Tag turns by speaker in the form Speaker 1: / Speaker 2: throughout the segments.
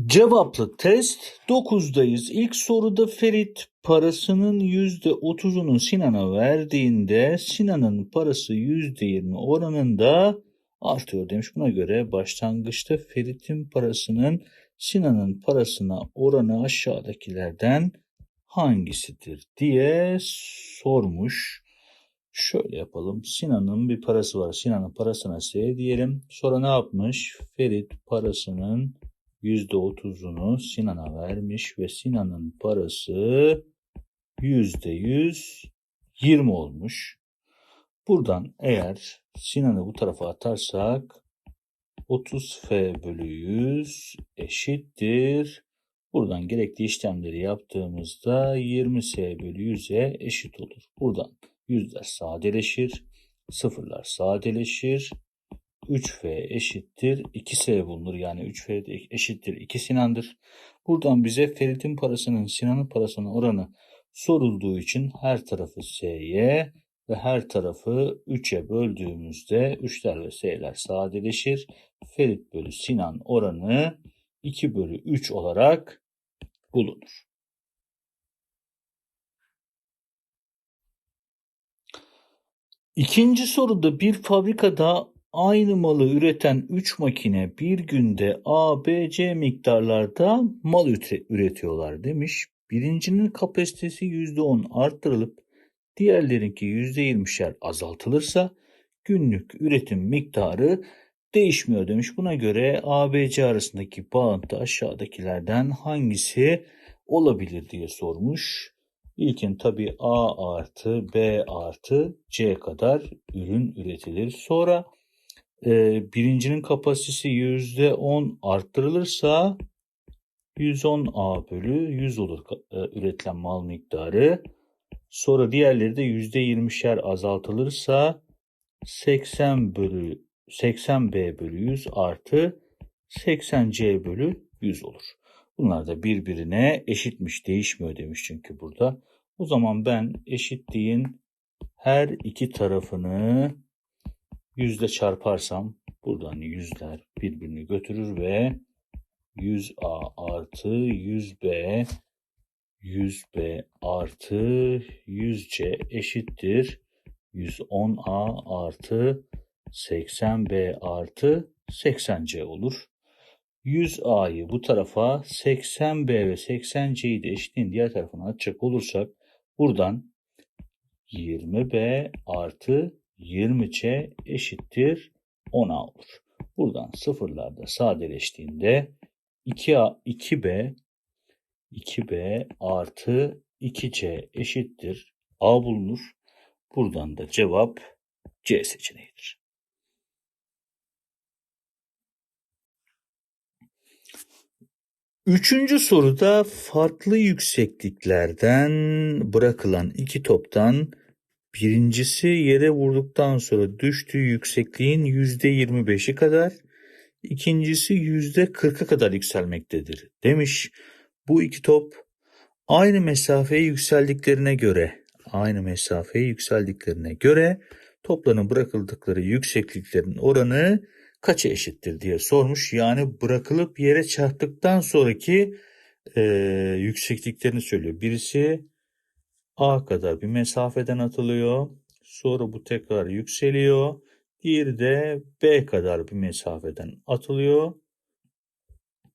Speaker 1: Cevaplı test 9'dayız. İlk soruda Ferit parasının %30'unu Sinan'a verdiğinde Sinan'ın parası %20 oranında artıyor demiş. Buna göre başlangıçta Ferit'in parasının Sinan'ın parasına oranı aşağıdakilerden hangisidir diye sormuş. Şöyle yapalım. Sinan'ın bir parası var. Sinan'ın parasına S diyelim. Sonra ne yapmış? Ferit parasının %30'unu Sinan'a vermiş ve Sinan'ın parası %120 olmuş. Buradan eğer Sinan'ı bu tarafa atarsak 30F bölü 100 eşittir. Buradan gerekli işlemleri yaptığımızda 20S bölü 100'e eşit olur. Buradan yüzler sadeleşir, sıfırlar sadeleşir. 3F eşittir 2S bulunur. Yani 3F eşittir 2 Sinan'dır. Buradan bize Ferit'in parasının Sinan'ın parasının oranı sorulduğu için her tarafı S'ye ve her tarafı 3'e böldüğümüzde 3'ler ve S'ler sadeleşir. Ferit bölü Sinan oranı 2 bölü 3 olarak bulunur. İkinci soruda bir fabrikada aynı malı üreten 3 makine bir günde A, B, C miktarlarda mal üretiyorlar demiş. Birincinin kapasitesi %10 arttırılıp diğerlerinki %20'şer azaltılırsa günlük üretim miktarı değişmiyor demiş. Buna göre A, B, C arasındaki bağıntı aşağıdakilerden hangisi olabilir diye sormuş. İlkin tabi A artı B artı C kadar ürün üretilir. Sonra birincinin kapasitesi %10 arttırılırsa 110 A bölü 100 olur e, üretilen mal miktarı. Sonra diğerleri de %20'şer azaltılırsa 80 bölü 80 B bölü 100 artı 80 C bölü 100 olur. Bunlar da birbirine eşitmiş değişmiyor demiş çünkü burada. O zaman ben eşitliğin her iki tarafını yüzle çarparsam buradan yüzler birbirini götürür ve 100A artı 100B 100B artı 100C eşittir 110A artı 80B artı 80C olur. 100A'yı bu tarafa 80B ve 80C'yi de eşitliğin diğer tarafına atacak olursak buradan 20B artı 20C eşittir 10A olur. Buradan sıfırlarda sadeleştiğinde 2A, 2B 2B artı 2C eşittir A bulunur. Buradan da cevap C seçeneğidir. Üçüncü soruda farklı yüksekliklerden bırakılan iki toptan birincisi yere vurduktan sonra düştüğü yüksekliğin yüzde 25'i kadar, ikincisi yüzde 40'a kadar yükselmektedir demiş. Bu iki top aynı mesafeye yükseldiklerine göre, aynı mesafeye yükseldiklerine göre topların bırakıldıkları yüksekliklerin oranı kaça eşittir diye sormuş. Yani bırakılıp yere çarptıktan sonraki e, yüksekliklerini söylüyor. Birisi A kadar bir mesafeden atılıyor. Sonra bu tekrar yükseliyor. Diğeri de B kadar bir mesafeden atılıyor.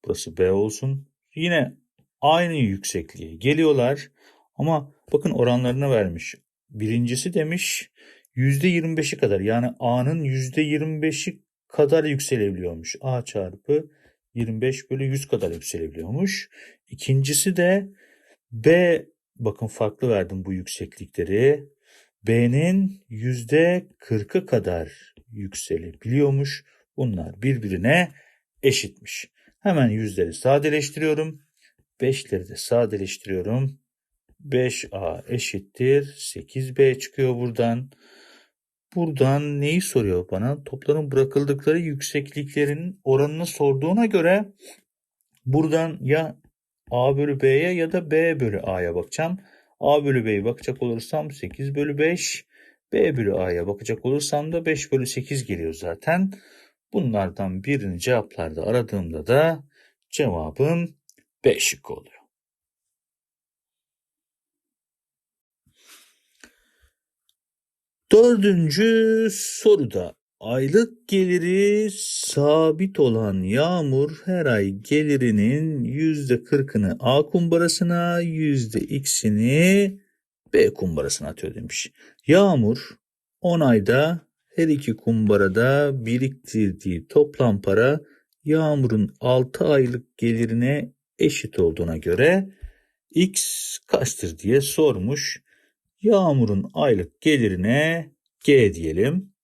Speaker 1: Burası B olsun. Yine aynı yüksekliğe geliyorlar. Ama bakın oranlarını vermiş. Birincisi demiş %25'i kadar yani A'nın %25'i kadar yükselebiliyormuş. A çarpı 25 bölü 100 kadar yükselebiliyormuş. İkincisi de B bakın farklı verdim bu yükseklikleri. B'nin yüzde 40'ı kadar yükselebiliyormuş. Bunlar birbirine eşitmiş. Hemen yüzleri sadeleştiriyorum. 5'leri de sadeleştiriyorum. 5A eşittir 8B çıkıyor buradan. Buradan neyi soruyor bana? Topların bırakıldıkları yüksekliklerin oranını sorduğuna göre buradan ya A bölü B'ye ya da B bölü A'ya bakacağım. A bölü B'ye bakacak olursam 8 bölü 5. B bölü A'ya bakacak olursam da 5 bölü 8 geliyor zaten. Bunlardan birini cevaplarda aradığımda da Cevabım B şıkkı oluyor. Dördüncü soruda aylık geliri sabit olan Yağmur her ay gelirinin yüzde kırkını A kumbarasına yüzde x'ini B kumbarasına atıyor demiş. Yağmur 10 ayda her iki kumbarada biriktirdiği toplam para Yağmur'un 6 aylık gelirine eşit olduğuna göre x kaçtır diye sormuş. Yağmur'un aylık gelirine G diyelim.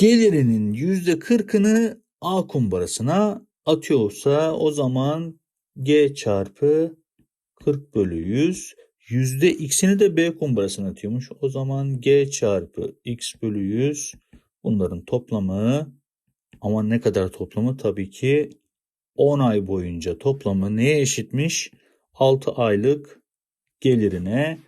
Speaker 1: Gelirinin yüzde kırkını A kumbarasına atıyorsa o zaman G çarpı 40 bölü 100 yüzde x'ini de B kumbarasına atıyormuş. O zaman G çarpı x bölü 100 bunların toplamı ama ne kadar toplamı? Tabii ki 10 ay boyunca toplamı neye eşitmiş? 6 aylık gelirine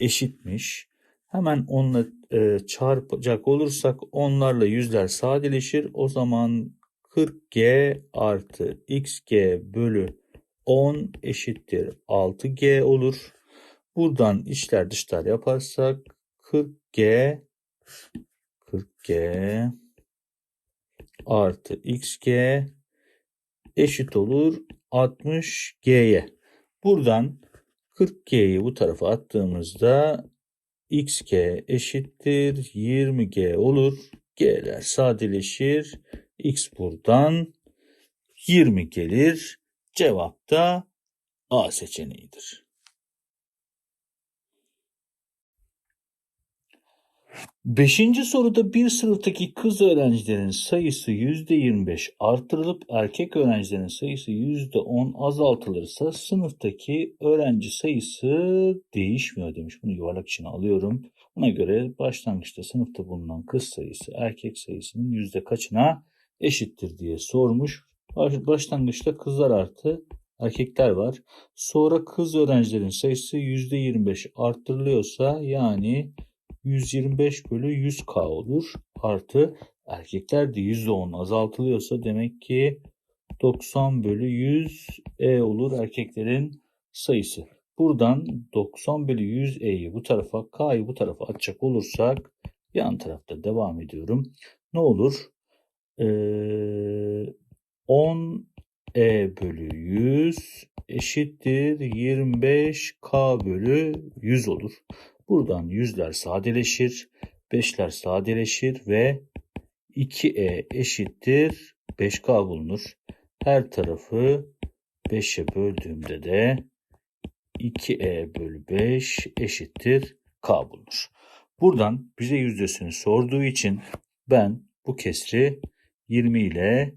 Speaker 1: eşitmiş. Hemen onunla e, çarpacak olursak onlarla yüzler sadeleşir. O zaman 40G artı XG bölü 10 eşittir 6G olur. Buradan içler dışlar yaparsak 40G 40G artı XG eşit olur 60G'ye. Buradan 40G'yi bu tarafa attığımızda XG eşittir 20G olur. G'ler sadeleşir. X buradan 20 gelir. Cevap da A seçeneğidir. Beşinci soruda bir sınıftaki kız öğrencilerin sayısı %25 artırılıp erkek öğrencilerin sayısı %10 azaltılırsa sınıftaki öğrenci sayısı değişmiyor demiş. Bunu yuvarlak içine alıyorum. Buna göre başlangıçta sınıfta bulunan kız sayısı erkek sayısının yüzde kaçına eşittir diye sormuş. Başlangıçta kızlar artı erkekler var. Sonra kız öğrencilerin sayısı %25 arttırılıyorsa yani 125 bölü 100k olur. Artı erkekler de %10 azaltılıyorsa demek ki 90 bölü 100 e olur erkeklerin sayısı. Buradan 90 bölü 100 e'yi bu tarafa k'yı bu tarafa atacak olursak yan tarafta devam ediyorum. Ne olur? Ee, 10 e bölü 100 eşittir 25k bölü 100 olur. Buradan yüzler sadeleşir, beşler sadeleşir ve 2e eşittir 5k bulunur. Her tarafı 5'e böldüğümde de 2e bölü 5 eşittir k bulunur. Buradan bize yüzdesini sorduğu için ben bu kesri 20 ile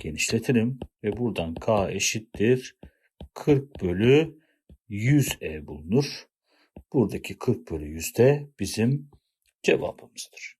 Speaker 1: genişletirim ve buradan k eşittir 40 bölü 100e bulunur. Buradaki 40 bölü 100 de bizim cevabımızdır.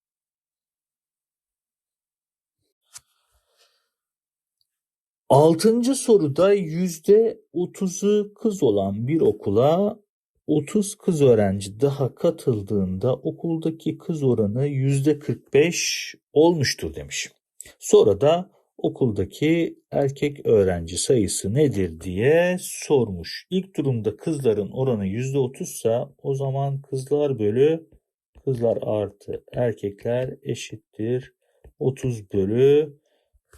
Speaker 1: Altıncı soruda yüzde otuzu kız olan bir okula 30 kız öğrenci daha katıldığında okuldaki kız oranı yüzde 45 olmuştur demiş. Sonra da okuldaki erkek öğrenci sayısı nedir diye sormuş. İlk durumda kızların oranı %30 ise o zaman kızlar bölü kızlar artı erkekler eşittir 30 bölü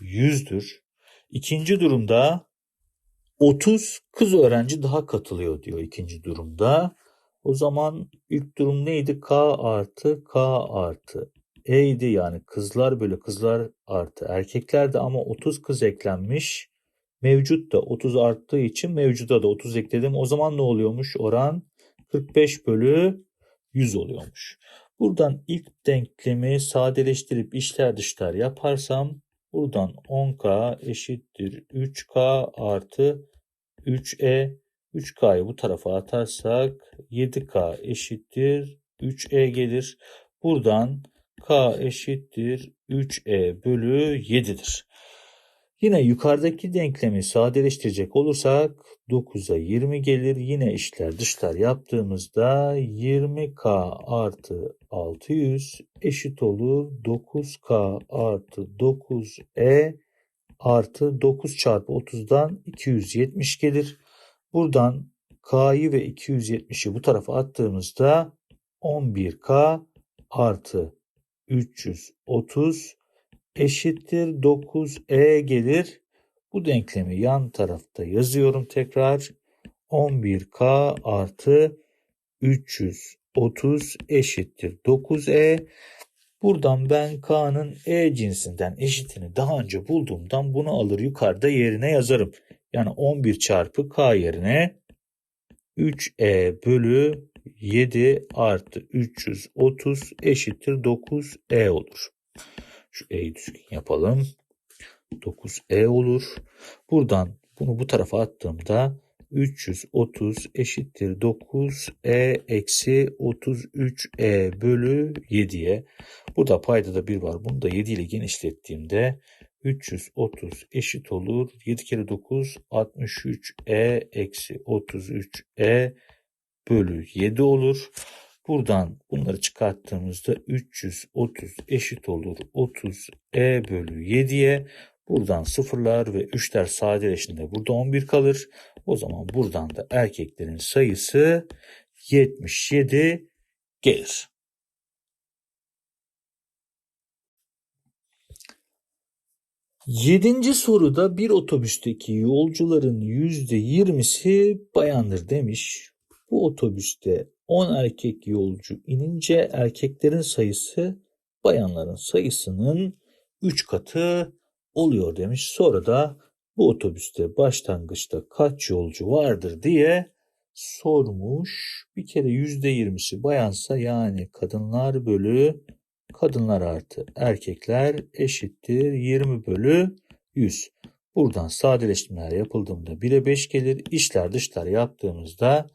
Speaker 1: 100'dür. İkinci durumda 30 kız öğrenci daha katılıyor diyor ikinci durumda. O zaman ilk durum neydi? K artı K artı E'ydi yani kızlar bölü kızlar artı erkeklerde ama 30 kız eklenmiş. Mevcut da 30 arttığı için mevcuda da 30 ekledim. O zaman ne oluyormuş? Oran 45 bölü 100 oluyormuş. Buradan ilk denklemi sadeleştirip içler dışlar yaparsam buradan 10k eşittir 3k artı 3e 3k'yı bu tarafa atarsak 7k eşittir 3e gelir. Buradan k eşittir 3e bölü 7'dir. Yine yukarıdaki denklemi sadeleştirecek olursak 9'a 20 gelir. Yine işler dışlar yaptığımızda 20k artı 600 eşit olur 9k artı 9e artı 9 çarpı 30'dan 270 gelir. Buradan K'yı ve 270'i bu tarafa attığımızda 11K artı 330 eşittir 9E gelir. Bu denklemi yan tarafta yazıyorum tekrar. 11K artı 330 eşittir 9E. Buradan ben K'nın E cinsinden eşitini daha önce bulduğumdan bunu alır yukarıda yerine yazarım. Yani 11 çarpı K yerine 3E bölü 7 artı 330 eşittir 9E olur. Şu E'yi düzgün yapalım. 9E olur. Buradan bunu bu tarafa attığımda 330 eşittir 9e eksi 33e bölü 7'ye. Burada payda da 1 var. Bunu da 7 ile genişlettiğimde 330 eşit olur. 7 kere 9 63e eksi 33e bölü 7 olur. Buradan bunları çıkarttığımızda 330 eşit olur 30e bölü 7'ye. Buradan sıfırlar ve 3'ler sadeleştiğinde burada 11 kalır. O zaman buradan da erkeklerin sayısı 77 gelir. Yedinci soruda bir otobüsteki yolcuların yüzde yirmisi bayandır demiş. Bu otobüste 10 erkek yolcu inince erkeklerin sayısı bayanların sayısının 3 katı oluyor demiş. Sonra da bu otobüste başlangıçta kaç yolcu vardır diye sormuş. Bir kere yüzde yirmisi bayansa yani kadınlar bölü kadınlar artı erkekler eşittir 20 bölü 100. Buradan sadeleştirmeler yapıldığında 1'e 5 gelir. İşler dışlar yaptığımızda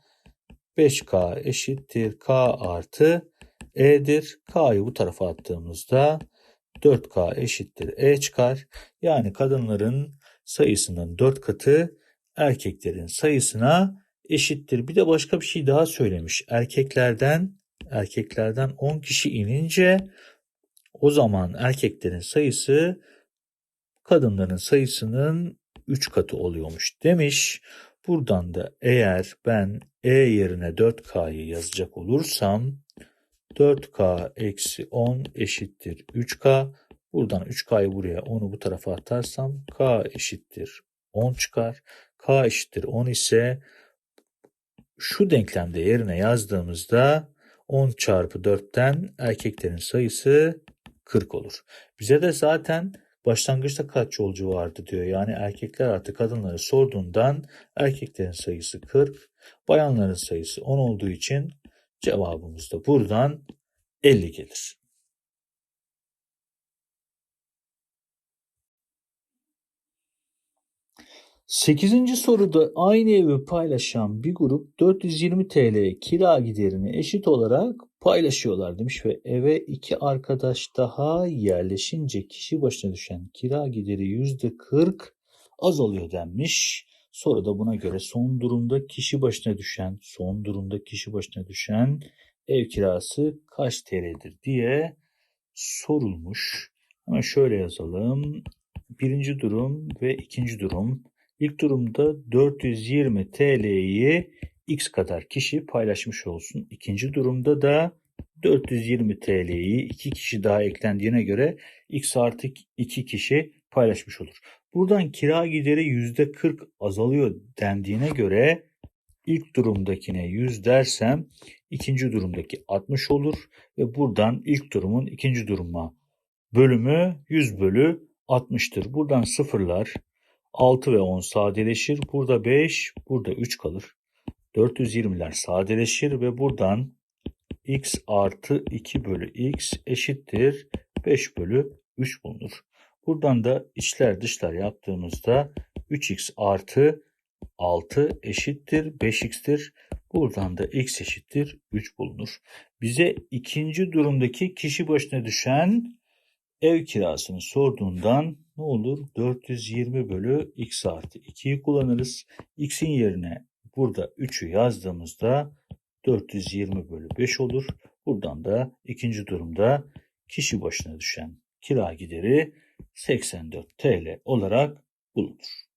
Speaker 1: 5K eşittir K artı E'dir. K'yı bu tarafa attığımızda 4K eşittir E çıkar. Yani kadınların sayısının 4 katı erkeklerin sayısına eşittir. Bir de başka bir şey daha söylemiş. Erkeklerden erkeklerden 10 kişi inince o zaman erkeklerin sayısı kadınların sayısının 3 katı oluyormuş demiş. Buradan da eğer ben E yerine 4K'yı yazacak olursam 4K eksi 10 eşittir 3K. Buradan 3K'yı buraya 10'u bu tarafa atarsam K eşittir 10 çıkar. K eşittir 10 ise şu denklemde yerine yazdığımızda 10 çarpı 4'ten erkeklerin sayısı 40 olur. Bize de zaten başlangıçta kaç yolcu vardı diyor. Yani erkekler artı kadınları sorduğundan erkeklerin sayısı 40, bayanların sayısı 10 olduğu için cevabımız da buradan 50 gelir. Sekizinci soruda aynı evi paylaşan bir grup 420 TL kira giderini eşit olarak paylaşıyorlar demiş ve eve iki arkadaş daha yerleşince kişi başına düşen kira gideri %40 azalıyor denmiş. Soruda buna göre son durumda kişi başına düşen, son durumda kişi başına düşen ev kirası kaç TL'dir diye sorulmuş. Ama şöyle yazalım. Birinci durum ve ikinci durum. İlk durumda 420 TL'yi x kadar kişi paylaşmış olsun. İkinci durumda da 420 TL'yi iki kişi daha eklendiğine göre x artı 2 kişi paylaşmış olur. Buradan kira gideri %40 azalıyor dendiğine göre ilk durumdakine 100 dersem ikinci durumdaki 60 olur ve buradan ilk durumun ikinci duruma bölümü 100 bölü 60'tır. Buradan sıfırlar 6 ve 10 sadeleşir. Burada 5, burada 3 kalır. 420'ler sadeleşir ve buradan x artı 2 bölü x eşittir 5 bölü 3 bulunur. Buradan da içler dışlar yaptığımızda 3x artı 6 eşittir 5x'tir. Buradan da x eşittir 3 bulunur. Bize ikinci durumdaki kişi başına düşen ev kirasını sorduğundan ne olur? 420 bölü x artı 2'yi kullanırız. x'in yerine burada 3'ü yazdığımızda 420 bölü 5 olur. Buradan da ikinci durumda kişi başına düşen kira gideri 84 TL olarak bulunur.